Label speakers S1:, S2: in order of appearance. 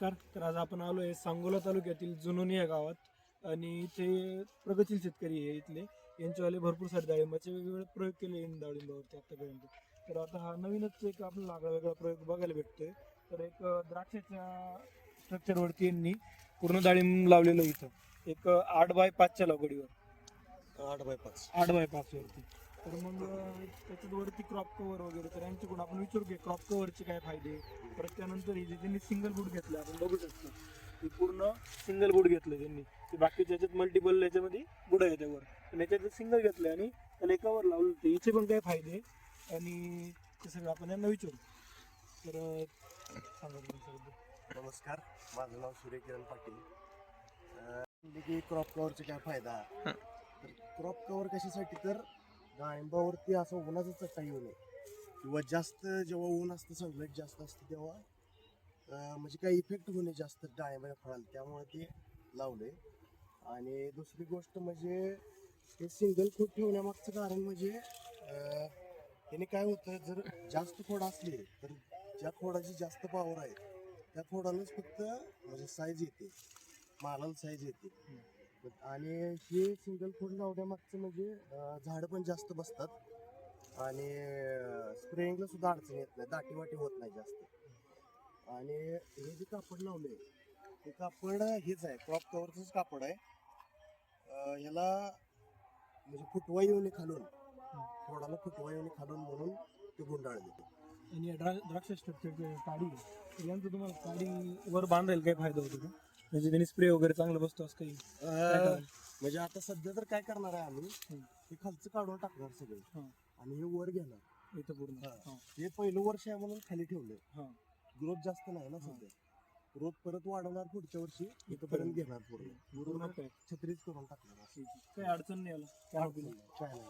S1: नमस्कार. तर आज आपण आलो आहे सांगोला तालुक्यातील जुनोनी या गावात. आणि इथे प्रगतशील शेतकरी आहे इथले. यांच्यावाले भरपूर सारे डाळिंबाचे वेगवेगळे प्रयोग केले डाळिंबावरती आतापर्यंत. तर आता हा नवीनच एक आपल्याला आगळा वेगळा प्रयोग बघायला भेटतोय. तर एक द्राक्षाच्या स्ट्रक्चरवरती यांनी पूर्ण डाळिंब लावलेलं इथं. एक आठ बाय पाचच्या लागवडीवर.
S2: आठ बाय पाच.
S1: आठ बाय पाच वरती तर मग त्याच्यात वरती क्रॉप कव्हर वगैरे तर यांच्याकडून आपण विचारू की क्रॉप कव्हरचे काय फायदे परत त्यानंतर हे जे त्यांनी सिंगल बूट घेतलं आपण बघू शकतो. हे पूर्ण सिंगल बूट घेतलं त्यांनी. ते बाकीच्या याच्यात मल्टिपल याच्यामध्ये बुड आहे त्यावर. पण याच्यात सिंगल घेतलं आणि त्याला कवर लावलं ते याचे पण काय फायदे आणि ते सगळं आपण यांना विचारू. तर सांगा तुम्ही.
S2: नमस्कार. माझं नाव सूर्यकिरण पाटील. म्हणजे क्रॉप कव्हरचा काय फायदा? तर क्रॉप कव्हर कशासाठी? तर डाळिंबावरती असं उन्हाचा चट्टा येऊ नये. किंवा जास्त जेव्हा ऊन असतं सनलाईट जास्त असतं तेव्हा म्हणजे काही इफेक्ट होणे जास्त डाळिंबाच्या फळाला त्यामुळे ते लावले आणि दुसरी गोष्ट म्हणजे हे सिंगल फूट ठेवण्यामागचं कारण म्हणजे त्याने काय होतं जर जास्त खोड असले तर ज्या खोडाची जास्त पॉवर आहे त्या खोडालाच फक्त म्हणजे साईज येते. मालाला साईज येते. आणि हे सिंगल फूड लावण्यामागचं म्हणजे झाडं पण जास्त बसतात. आणि स्प्रेइंगला सुद्धा अडचण येत नाही. दाटी वाटी होत नाही जास्त. आणि हे जे कापड लावले ते कापड हेच आहे. क्रॉप कवरचंच कापड आहे. ह्याला म्हणजे फुटवा येऊन खालून. थोडाला फुटवा येऊन खालून म्हणून ते गुंडाळ देते
S1: आणि या द्रा- द्राक्ष स्ट्रक्चरची काडी यांचं तुम्हाला काढी वर बांधायला काय फायदा होतो का? म्हणजे त्यांनी स्प्रे वगैरे चांगलं बसतो असं काही? काय
S2: अं,
S1: कराल?
S2: म्हणजे आता सध्या तर काय करणार आहे आम्ही
S1: हम्म.
S2: हे खालचं काढून टाकणार सगळे.
S1: हं.
S2: आणि हे वर घेणार.
S1: इथं पूर्ण.
S2: हा.
S1: हा,
S2: हे पहिलं वर्ष आहे म्हणून खाली ठेवलं
S1: हा.
S2: ग्रोथ जास्त नाही ना सध्या. ग्रोथ परत वाढवणार पुढच्या वर्षी इथपर्यंत घेणार पूर्ण.
S1: पूर्ण.
S2: पूर्ण
S1: काय
S2: छत्रीच करून टाकणार. असं.
S1: काही अडचण नाही आला.
S2: काय नाही.